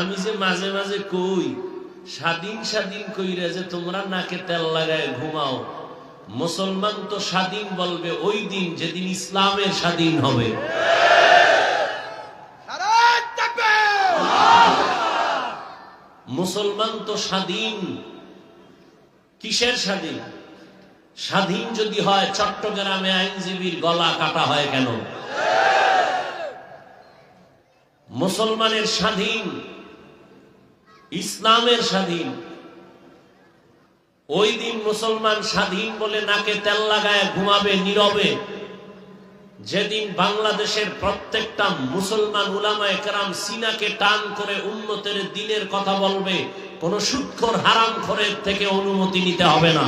আমি যে মাঝে মাঝে কই, স্বাধীন স্বাধীন কইরা যে তোমরা নাকে তেল লাগায় ঘুমাও। মুসলমান তো স্বাধীন বলবে, ওই দিন যেদিন ইসলামের স্বাধীন হবে। মুসলমান তো স্বাধীন। কিসের স্বাধীন? স্বাধীন যদি হয়, চট্টগ্রামে আইনজীবীর গলা কাটা হয় কেন? মুসলমানের স্বাধীন। ইসলামের স্বাধীন। ওই দিন মুসলমান স্বাধীন বলে নাকে তেল লাগায় ঘুমাবে নীরবে। যেদিন বাংলাদেশের প্রত্যেকটা মুসলমান উলামা একরাম সিনাকে টান করে উন্নতের দিনের কথা বলবে, কোন সুৎখর হারাম খরের থেকে অনুমতি নিতে হবে না।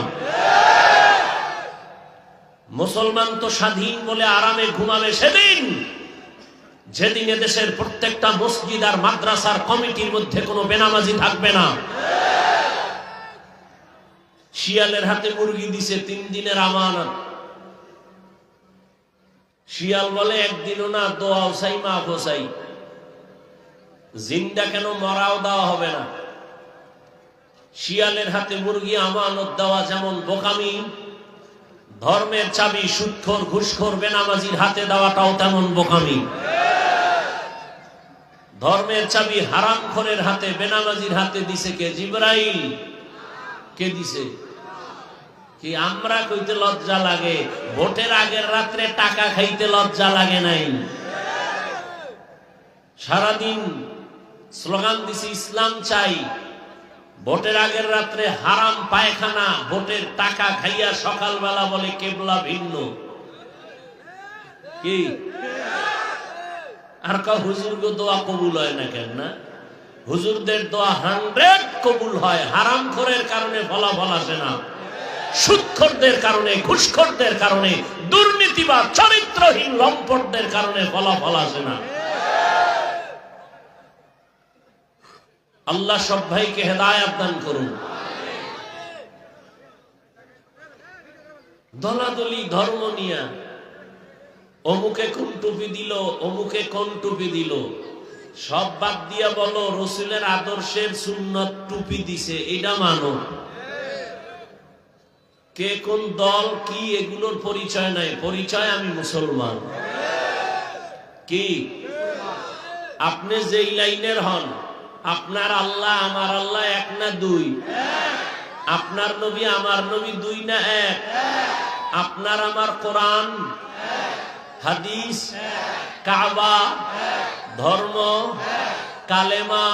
মুসলমান তো স্বাধীন বলে আরামে ঘুমাবে সেদিন। যেদিন দেশের প্রত্যেকটা মসজিদ আর মাদ্রাসার কমিটির মধ্যে কোনো বেনামাজি থাকবে না। শিয়ালের হাতে মুরগি দিছে, তিন দিনের আমানত। শিয়াল বলে, একদিনও না, দোয়াও চাই মা চাই। জিন্দা কেন মরাও দেওয়া হবে না? শিয়ালের হাতে মুরগি আমানত দেওয়া যেমন বোকামি, ধর্মের চাবি সুৎখর ঘুষখোর বেনামাজির হাতে দেওয়াটাও তেমন বোকামি। ধর্মের চাবি হারাম খরের হাতে, বেনামাজির হাতে দিছে কে? জিব্রাইল। কে দিছে? কি আমরা কইতে লজ্জা লাগে? ভোটের আগের রাত্রে টাকা খাইতে লজ্জা লাগে নাই। সারাদিন স্লোগান দিছি, ইসলাম চাই। ভোটের আগের রাত্রে হারাম পায়খানা, ভোটের টাকা খাইয়া সকালবেলা বলে কেবলা ভিন্ন। কি? আর কা হুজুর গো দোয়া কবুল হয় না কেন না? হুজুরদের দোয়া হান্ড্রেড কবুল হয় হারাম খোরের কারণে না। সুৎখরদের কারণে, ঘুষখরদের কারণে দুর্নীতি বা চরিত্রহীন, লম্পটদের কারণে আসে না। আল্লাহ সব ভাইকে হেদায়াত দান করুন। দলাদলি, ধর্ম নিয়া অমুকে কোন টুপি দিল, অমুকে কোন টুপি দিল? সব বাদ দিয়া বলো, রসুলের আদর্শের সুন্নত টুপি দিছে, এটা মানো। কে কোন দল, কি এগুলোর পরিচয় নাই, পরিচয় আমি মুসলমান। কি? আপনি যেই লাইনের হন, আপনার আল্লাহ, আমার আল্লাহ এক না দুই? আপনার নবী, আমার নবী দুই না এক? আপনার আমার কোরআন? হাদিস কাবা ধর্ম কালেমা